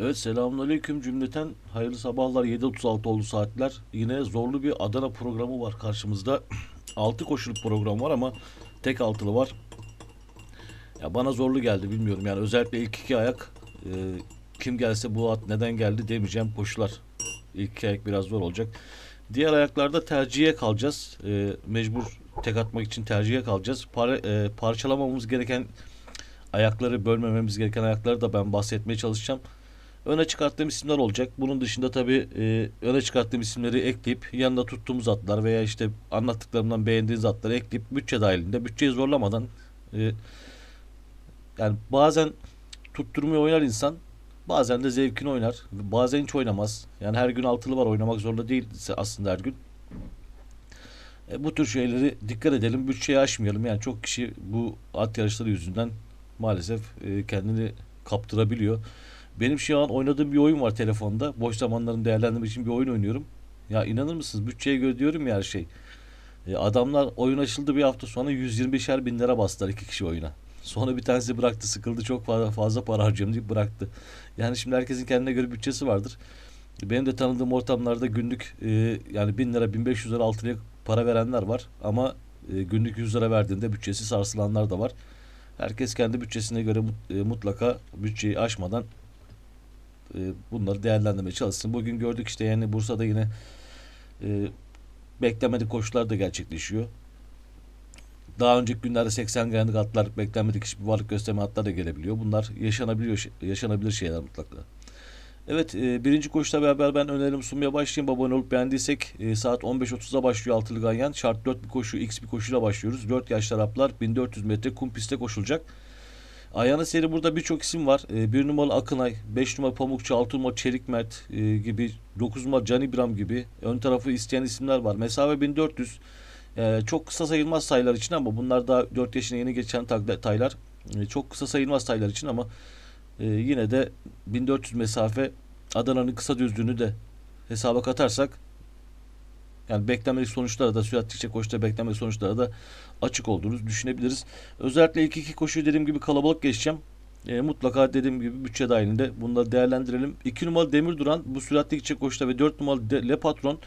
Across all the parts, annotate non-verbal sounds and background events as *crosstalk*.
Evet selamünaleyküm. Cümleten hayırlı sabahlar. 7.36 oldu saatler. Yine zorlu bir Adana programı var karşımızda. *clears throat* 6 koşuluk program var ama tek altılı var. Ya bana zorlu geldi bilmiyorum. Yani özellikle ilk iki ayak e, kim gelse bu at neden geldi demeyeceğim koşular. İlk iki ayak biraz zor olacak. Diğer ayaklarda tercihe kalacağız. E, mecbur tek atmak için tercihe kalacağız. Para, e, parçalamamamız gereken ayakları bölmememiz gereken ayakları da ben bahsetmeye çalışacağım öne çıkarttığım isimler olacak. Bunun dışında tabii e, öne çıkarttığım isimleri ekleyip yanında tuttuğumuz atlar veya işte anlattıklarımdan beğendiğiniz atları ekleyip bütçe dahilinde bütçeyi zorlamadan e, yani bazen tutturmuyor oynar insan bazen de zevkini oynar bazen hiç oynamaz. Yani her gün altılı var oynamak zorunda değil aslında her gün. E, bu tür şeyleri dikkat edelim bütçeyi aşmayalım yani çok kişi bu at yarışları yüzünden maalesef e, kendini kaptırabiliyor. Benim şu an oynadığım bir oyun var telefonda. Boş zamanlarımı değerlendirmek için bir oyun oynuyorum. Ya inanır mısınız? Bütçeye göre diyorum ya her şey. E, adamlar oyun açıldı bir hafta sonra 125'er bin lira bastılar iki kişi oyuna. Sonra bir tanesi bıraktı sıkıldı çok fazla, fazla para harcıyorum deyip bıraktı. Yani şimdi herkesin kendine göre bütçesi vardır. Benim de tanıdığım ortamlarda günlük e, yani 1000 lira 1500 lira altına para verenler var. Ama e, günlük 100 lira verdiğinde bütçesi sarsılanlar da var. Herkes kendi bütçesine göre e, mutlaka bütçeyi aşmadan bunları değerlendirmeye çalışsın. Bugün gördük işte yani Bursa'da yine e, beklenmedik koşular da gerçekleşiyor. Daha önceki günlerde 80 grandik atlar beklenmedik hiçbir varlık gösterme atlar da gelebiliyor. Bunlar yaşanabiliyor yaşanabilir şeyler mutlaka. Evet e, birinci koşuyla beraber ben önerimi sunmaya başlayayım. Abone olup beğendiysek e, saat 15.30'da başlıyor altılı ganyan. Şart 4 bir koşu X bir koşuyla başlıyoruz. 4 yaşlı Araplar 1400 metre kum pistte koşulacak. Ayağına seri burada birçok isim var. E, bir numaralı Akınay, 5 numara Pamukçu, 6 numara Çelik Mert e, gibi, 9 numara Can İbrahim gibi ön tarafı isteyen isimler var. Mesafe 1400. E, çok kısa sayılmaz sayılar için ama bunlar daha 4 yaşına yeni geçen taylar. E, çok kısa sayılmaz sayılar için ama e, yine de 1400 mesafe Adana'nın kısa düzlüğünü de hesaba katarsak yani beklenmedik sonuçlara da süratlikçe koşuda beklenmedik sonuçlara da açık olduğunu düşünebiliriz. Özellikle ilk iki koşuyu dediğim gibi kalabalık geçeceğim. E, mutlaka dediğim gibi bütçe dahilinde bunları değerlendirelim. 2 numaralı Demir Duran bu süratli gidecek koşuda ve 4 numaralı De- Le Patron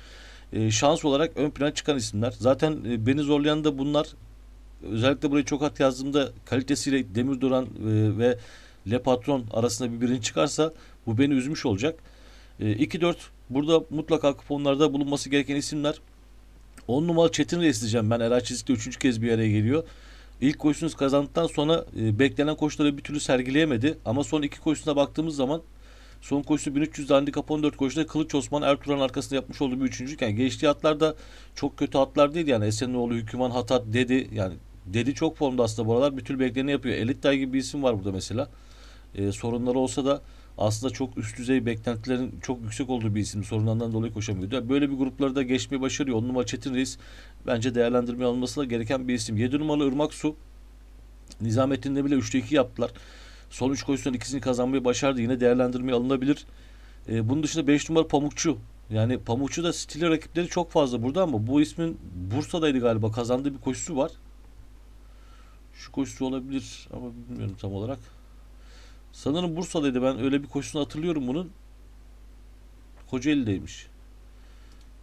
e, şans olarak ön plana çıkan isimler. Zaten e, beni zorlayan da bunlar. Özellikle burayı çok at yazdığımda kalitesiyle Demir Duran e, ve Le Patron arasında bir birini çıkarsa bu beni üzmüş olacak. E, 2-4 burada mutlaka kuponlarda bulunması gereken isimler. 10 numaralı Çetin Reis diyeceğim ben. Eray Çizik'te 3. kez bir araya geliyor. İlk koşusunu kazandıktan sonra e, beklenen koşuları bir türlü sergileyemedi. Ama son iki koşusuna baktığımız zaman son koşusu 1300 handikap 14 koşuda Kılıç Osman Ertuğrul'un arkasında yapmış olduğu bir üçüncülük. Yani geçtiği atlar da çok kötü atlar değil yani. Esenoğlu, Hüküman, Hatat, Dedi yani Dedi çok formda aslında bu aralar. Bir türlü bekleneni yapıyor. Elit Day gibi bir isim var burada mesela. E, sorunları olsa da aslında çok üst düzey beklentilerin çok yüksek olduğu bir isim. Sorunlarından dolayı koşamıyordu. Böyle bir grupları da geçmeyi başarıyor. 10 numara Çetin Reis bence değerlendirmeye alınması da gereken bir isim. 7 numaralı Irmak Su. Nizamettin'de bile 3'te 2 yaptılar. Son 3 koşudan ikisini kazanmayı başardı. Yine değerlendirmeye alınabilir. Ee, bunun dışında 5 numara Pamukçu. Yani Pamukçu da stili rakipleri çok fazla burada ama bu ismin Bursa'daydı galiba. Kazandığı bir koşusu var. Şu koşusu olabilir ama bilmiyorum tam olarak. Sanırım Bursa'daydı. Ben öyle bir koşusunu hatırlıyorum bunun. Kocaeli'deymiş.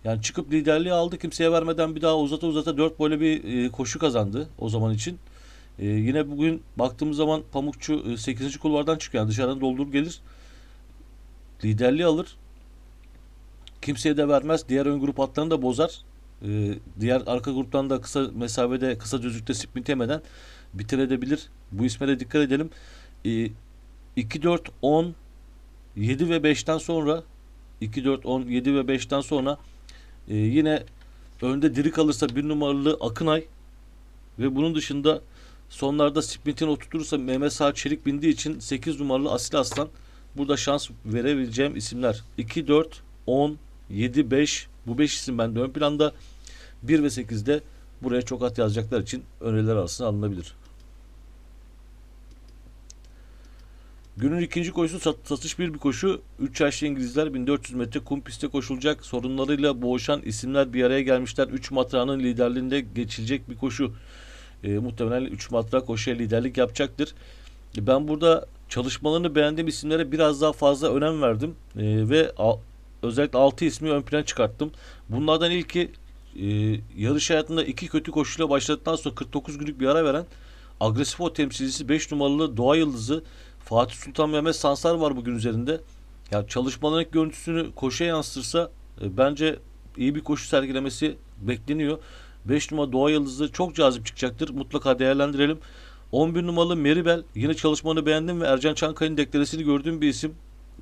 Yani çıkıp liderliği aldı kimseye vermeden bir daha uzata uzata 4 böyle bir e, koşu kazandı o zaman için. E, yine bugün baktığımız zaman Pamukçu e, 8. kulvardan çıkıyor. Yani dışarıdan doldurup gelir. Liderliği alır. Kimseye de vermez. Diğer ön grup atlarını da bozar. E, diğer arka gruptan da kısa mesafede kısa düzlükte sprint yemeden bitirebilir. Bu isme de dikkat edelim. E, 2 4 10 7 ve 5'ten sonra 2 4 10 7 ve 5'ten sonra e, yine önde diri kalırsa bir numaralı Akınay ve bunun dışında sonlarda sprintini oturtursa Mehmet Sağ Çelik bindiği için 8 numaralı Asil Aslan burada şans verebileceğim isimler. 2 4 10 7 5 bu 5 isim bende ön planda. 1 ve 8'de buraya çok at yazacaklar için öneriler arasına alınabilir. Günün ikinci koşusu sat- satış bir bir koşu. 3 yaşlı İngilizler 1400 metre kum pistte koşulacak. Sorunlarıyla boğuşan isimler bir araya gelmişler. 3 matrağının liderliğinde geçilecek bir koşu. E, muhtemelen 3 matrak koşuya liderlik yapacaktır. E, Ben burada çalışmalarını beğendiğim isimlere biraz daha fazla önem verdim. E, ve a- özellikle 6 ismi ön plana çıkarttım. Bunlardan ilki e, yarış hayatında iki kötü koşuyla başladıktan sonra 49 günlük bir ara veren agresif o temsilcisi 5 numaralı Doğa Yıldızı Fatih Sultan Mehmet Sansar var bugün üzerinde. Ya çalışmaların görüntüsünü koşuya yansıtırsa e, bence iyi bir koşu sergilemesi bekleniyor. 5 numara Doğa Yıldızı çok cazip çıkacaktır. Mutlaka değerlendirelim. 11 numaralı Meribel yine çalışmanı beğendim ve Ercan Çankaya'nın deklarasını gördüğüm bir isim.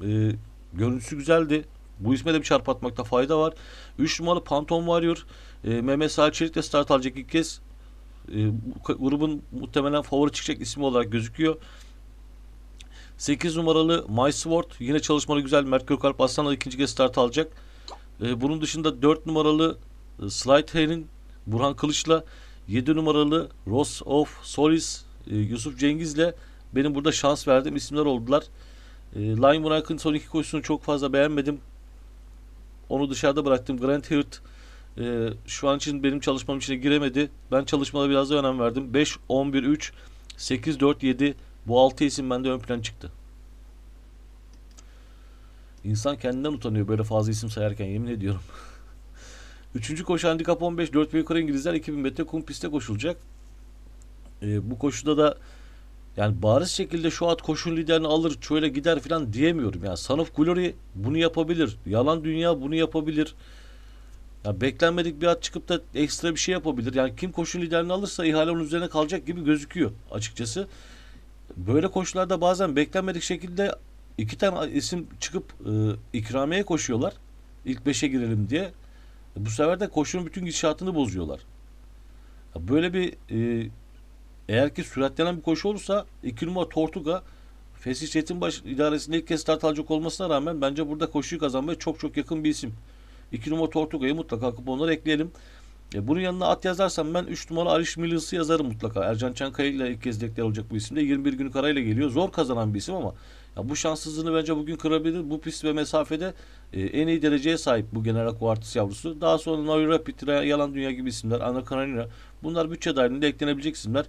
E, görüntüsü güzeldi. Bu isme de bir çarp atmakta fayda var. 3 numaralı Phantom Warrior e, Mehmet Salçelik de start alacak ilk kez. E, grubun muhtemelen favori çıkacak ismi olarak gözüküyor. 8 numaralı My Sword yine çalışmalı güzel. Mert Gökalp Aslan'la ikinci kez start alacak. E, bunun dışında 4 numaralı e, Slide Hair'in Burhan Kılıç'la 7 numaralı Ross of Solis e, Yusuf Cengiz'le benim burada şans verdiğim isimler oldular. E, Line Burak'ın son iki koşusunu çok fazla beğenmedim. Onu dışarıda bıraktım. Grant Hirt e, şu an için benim çalışmam içine giremedi. Ben çalışmalara biraz da önem verdim. 5, 11, 3, 8, 4, 7 bu 6 isim bende ön plan çıktı. İnsan kendinden utanıyor böyle fazla isim sayarken yemin ediyorum. *laughs* Üçüncü koşu handikap 15. 4 ve yukarı İngilizler 2000 metre kum pistte koşulacak. E, bu koşuda da yani bariz şekilde şu at koşun liderini alır şöyle gider falan diyemiyorum. Yani Son of Glory bunu yapabilir. Yalan Dünya bunu yapabilir. Ya beklenmedik bir at çıkıp da ekstra bir şey yapabilir. Yani kim koşun liderini alırsa ihale onun üzerine kalacak gibi gözüküyor açıkçası. Böyle koşularda bazen beklenmedik şekilde iki tane isim çıkıp e, ikramiye koşuyorlar. İlk beşe girelim diye. Bu sefer de koşunun bütün gidişatını bozuyorlar. Böyle bir e, eğer ki süratlenen bir koşu olursa 2 numara Tortuga Fesih Çetinbaş idaresinde ilk kez start alacak olmasına rağmen bence burada koşuyu kazanmaya çok çok yakın bir isim. 2 numara Tortuga'yı mutlaka kuponlara ekleyelim. E, bunun yanına at yazarsam ben 3 numara Arish Millers'ı yazarım mutlaka. Ercan Çankaya ile ilk kez deklar olacak bu isimde. 21 günlük arayla geliyor. Zor kazanan bir isim ama ya bu şanssızlığını bence bugün kırabilir. Bu pist ve mesafede e, en iyi dereceye sahip bu General Quartus yavrusu. Daha sonra Navi Rapid, Yalan Dünya gibi isimler. Ana Karanina. Bunlar bütçe dahilinde eklenebilecek isimler.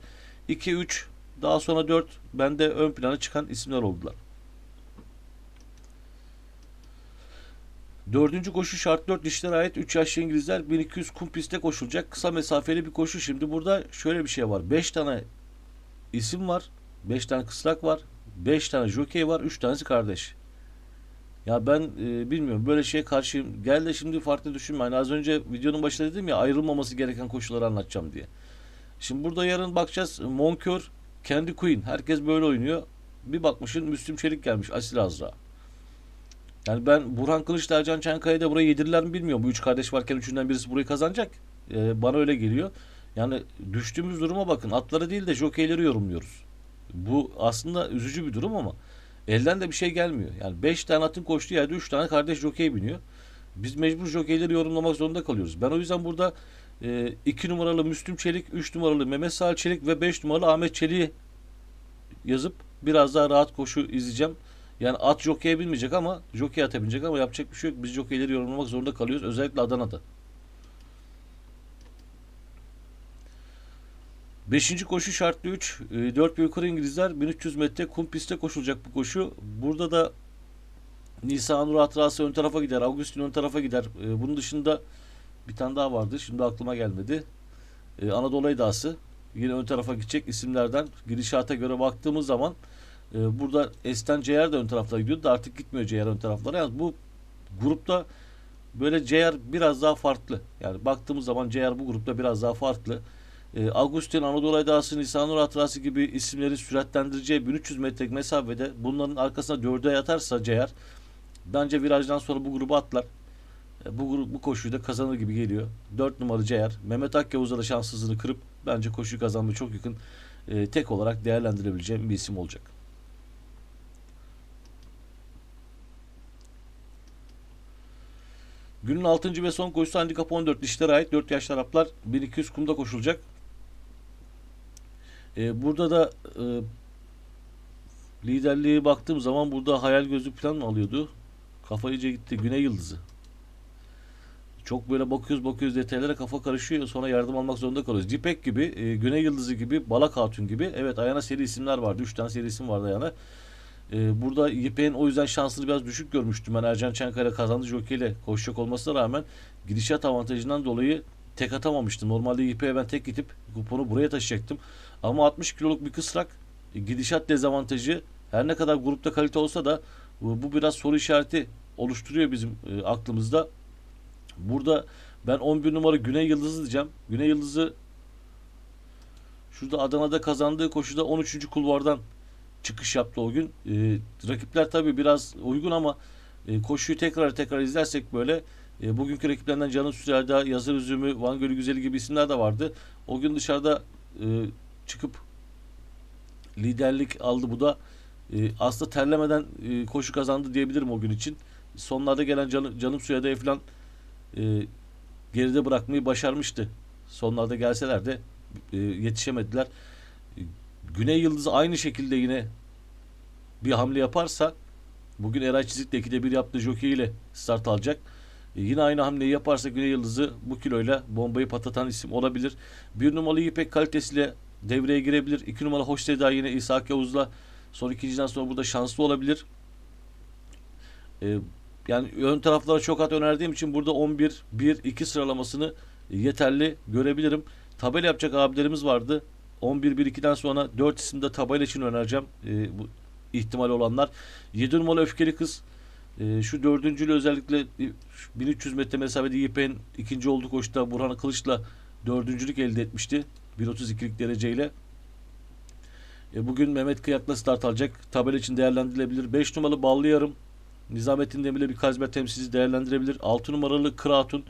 2, 3, daha sonra 4 bende ön plana çıkan isimler oldular. Dördüncü koşu şart 4 dişlere ait 3 yaşlı İngilizler 1200 kum pistte koşulacak. Kısa mesafeli bir koşu. Şimdi burada şöyle bir şey var. 5 tane isim var. 5 tane kıslak var. 5 tane jockey var. 3 tanesi kardeş. Ya ben e, bilmiyorum böyle şeye karşıyım. Gel de şimdi farklı düşünme. Hani az önce videonun başında dedim ya ayrılmaması gereken koşulları anlatacağım diye. Şimdi burada yarın bakacağız. Monkör, kendi Queen. Herkes böyle oynuyor. Bir bakmışın Müslüm Çelik gelmiş. Asil Azra. Yani ben Burhan Kılıç, Ercan Çankaya'da da burayı yedirirler mi bilmiyorum. Bu üç kardeş varken üçünden birisi burayı kazanacak. Ee, bana öyle geliyor. Yani düştüğümüz duruma bakın. Atları değil de jokeyleri yorumluyoruz. Bu aslında üzücü bir durum ama elden de bir şey gelmiyor. Yani 5 tane atın koştuğu yerde 3 tane kardeş jokey biniyor. Biz mecbur jokeyleri yorumlamak zorunda kalıyoruz. Ben o yüzden burada 2 numaralı Müslüm Çelik, 3 numaralı Mehmet Sağ Çelik ve 5 numaralı Ahmet Çelik'i yazıp biraz daha rahat koşu izleyeceğim. Yani at jokeye binmeyecek ama jokey atabilecek ama yapacak bir şey yok. Biz jokeyleri yorumlamak zorunda kalıyoruz. Özellikle Adana'da. Beşinci koşu şartlı 3. 4 ve yukarı İngilizler 1300 metre kum pistte koşulacak bu koşu. Burada da Nisan Nur hatırası ön tarafa gider. Augustin ön tarafa gider. E, bunun dışında bir tane daha vardı. Şimdi aklıma gelmedi. E, Anadolu Edası yine ön tarafa gidecek isimlerden gidişata göre baktığımız zaman e, burada Esten Ceyer de ön taraflara gidiyordu da artık gitmiyor Ceyer ön taraflara. Yani bu grupta böyle Ceyer biraz daha farklı. Yani baktığımız zaman Ceyer bu grupta biraz daha farklı. E, Agustin, Anadolu Edası, Nisanur Hatırası gibi isimleri süratlendireceği 1300 metrelik mesafede bunların arkasına dörde yatarsa Ceyer bence virajdan sonra bu grubu atlar. E, bu grup bu koşuyu da kazanır gibi geliyor. 4 numaralı Ceyer. Mehmet Akyavuz'a da şanssızlığını kırıp bence koşuyu kazanmaya çok yakın e, tek olarak değerlendirebileceğim bir isim olacak. Günün 6. ve son koşusu handikap 14 dişlere ait 4 yaşlı Araplar 1200 kumda koşulacak. Ee, burada da e, liderliği baktığım zaman burada hayal gözü plan alıyordu? Kafa iyice gitti. Güney Yıldızı. Çok böyle bakıyoruz bakıyoruz detaylara kafa karışıyor. Sonra yardım almak zorunda kalıyoruz. Dipek gibi, e, Güney Yıldızı gibi, Balak Hatun gibi. Evet Ayana seri isimler vardı. 3 tane seri isim vardı Ayana. E, burada YP'nin o yüzden şansını biraz düşük görmüştüm. Ben Ercan Çankaya kazandı jokeyle koşacak olmasına rağmen gidişat avantajından dolayı tek atamamıştım. Normalde YP'ye ben tek gidip kuponu buraya taşıyacaktım. Ama 60 kiloluk bir kısrak e, gidişat dezavantajı her ne kadar grupta kalite olsa da bu bu biraz soru işareti oluşturuyor bizim e, aklımızda. Burada ben 11 numara Güney Yıldızı diyeceğim. Güney Yıldızı şurada Adana'da kazandığı koşuda 13. kulvardan çıkış yaptı o gün. E, rakipler tabii biraz uygun ama e, koşuyu tekrar tekrar izlersek böyle e, bugünkü rakiplerinden Canın Sürer'da, Yazır Üzümü, Van Gölü Güzeli gibi isimler de vardı. O gün dışarıda e, çıkıp liderlik aldı bu da. E, aslında terlemeden e, koşu kazandı diyebilirim o gün için. Sonlarda gelen Canım, Canım Sürer'de falan e, geride bırakmayı başarmıştı. Sonlarda gelseler de e, yetişemediler. Güney Yıldızı aynı şekilde yine bir hamle yaparsa bugün Eray Çizik de 2'de 1 yaptığı jockey ile start alacak. E, yine aynı hamleyi yaparsa Güney Yıldızı bu kiloyla bombayı patlatan isim olabilir. Bir numaralı İpek kalitesiyle devreye girebilir. İki numara Hoş Seda yine İshak Yavuz'la son ikinciden sonra burada şanslı olabilir. E, yani ön taraflara çok at önerdiğim için burada 11 1 2 sıralamasını yeterli görebilirim. Tabela yapacak abilerimiz vardı. 11 1 2'den sonra 4 isimde tabela için önereceğim. E, bu ihtimal olanlar. 7 numaralı öfkeli kız. E, şu dördüncülü özellikle e, şu 1300 metre mesafede YP'nin ikinci olduğu koşuda Burhan Kılıç'la dördüncülük elde etmişti. 1.32'lik dereceyle. E, bugün Mehmet Kıyak'la start alacak. Tabela için değerlendirilebilir. 5 numaralı Ballı Yarım. Nizamettin Demir'le bir Kazmer temsilcisi değerlendirebilir. 6 numaralı Kıratun.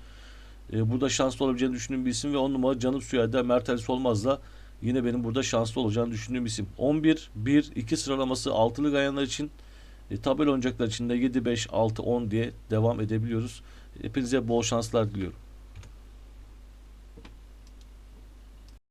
E, burada şanslı olabileceğini düşündüğüm bir isim ve 10 numara Canım Suya'da Mert Ali Solmaz'la yine benim burada şanslı olacağını düşündüğüm isim. 11, 1, 2 sıralaması altılı gayanlar için e, tabel oyuncaklar için de 7, 5, 6, 10 diye devam edebiliyoruz. Hepinize bol şanslar diliyorum.